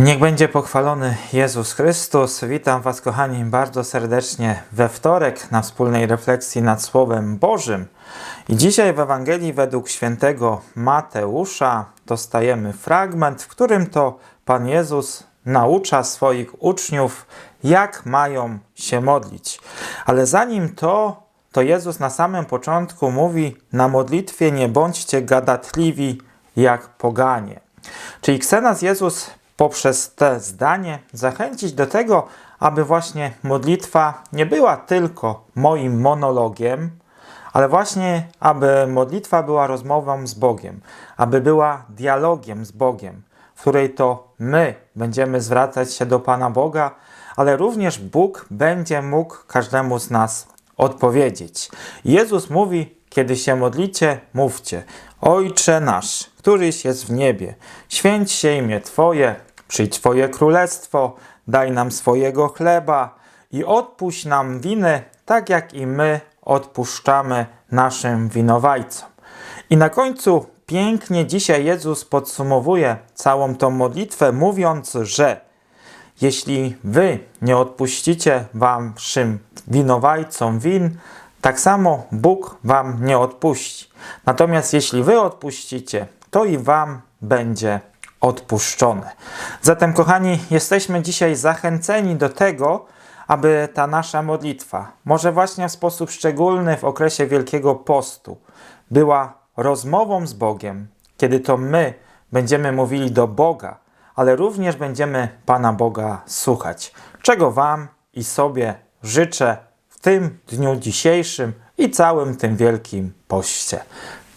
Niech będzie pochwalony Jezus Chrystus. Witam Was, kochani, bardzo serdecznie we wtorek na wspólnej refleksji nad Słowem Bożym. I dzisiaj w Ewangelii według świętego Mateusza dostajemy fragment, w którym to Pan Jezus naucza swoich uczniów, jak mają się modlić. Ale zanim to, to Jezus na samym początku mówi: Na modlitwie nie bądźcie gadatliwi jak poganie. Czyli chce nas Jezus poprzez te zdanie zachęcić do tego, aby właśnie modlitwa nie była tylko moim monologiem, ale właśnie aby modlitwa była rozmową z Bogiem, aby była dialogiem z Bogiem, w której to my będziemy zwracać się do Pana Boga, ale również Bóg będzie mógł każdemu z nas odpowiedzieć. Jezus mówi, kiedy się modlicie, mówcie: Ojcze nasz, któryś jest w niebie, święć się imię Twoje, przyjdź Twoje królestwo, daj nam swojego chleba i odpuść nam winy, tak jak i my odpuszczamy naszym winowajcom. I na końcu pięknie dzisiaj Jezus podsumowuje całą tą modlitwę, mówiąc, że jeśli wy nie odpuścicie waszym winowajcom win, tak samo Bóg wam nie odpuści. Natomiast jeśli wy odpuścicie, to i wam będzie odpuszczone. Zatem, kochani, jesteśmy dzisiaj zachęceni do tego, aby ta nasza modlitwa, może właśnie w sposób szczególny w okresie Wielkiego Postu, była rozmową z Bogiem, kiedy to my będziemy mówili do Boga, ale również będziemy Pana Boga słuchać. Czego Wam i sobie życzę w tym dniu dzisiejszym i całym tym Wielkim Poście.